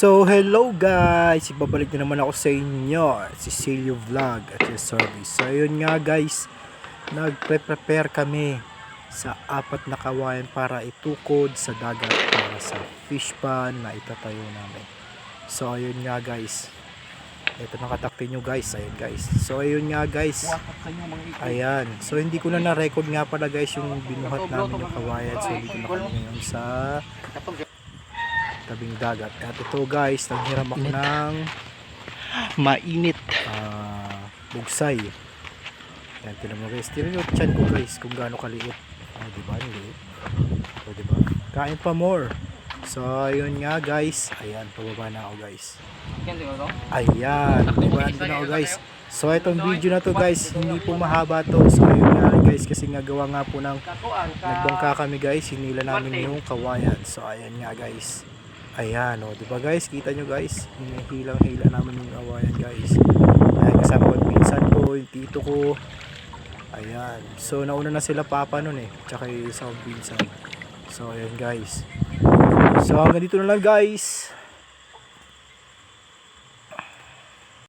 So, hello guys! Ibabalik na naman ako sa inyo, si Celio Vlog at yung service. So, yun nga guys, nagpe-prepare kami sa apat na kawayan para itukod sa dagat para sa fish pan na itatayo namin. So, ayun nga guys. Ito nakatakti nyo guys. Ayun guys. So, ayun nga guys. Ayan. So, hindi ko na na-record nga pala guys yung binuhat namin yung kawayan. So, dito na kami ngayon sa tabing dagat. At ito guys, naghiram ako ng Mainit. ah, bugsay. Yan, tinan mo guys. Tinan nyo chan ko guys kung gaano kaliit. Oh, di ba? Ang liit. Oh, di ba? Kain pa more. So, ayun nga guys. Ayan, pababa na ako guys. Ayan, pababa na ako guys. So, itong video na to guys, hindi po mahaba to. So, ayun nga guys, kasi nga gawa nga po ng nagbangka kami guys, hinila namin yung kawayan. So, ayan nga guys. Ayan, o, di ba guys? Kita nyo guys? Hinihilang-hila namin yung kawayan guys. Ayan, kasama ko yung pinsan ko, yung tito ko. Ayan. So, nauna na sila papa nun eh. Tsaka yung isang pinsan. So, ayan guys. So, hanggang dito na lang guys.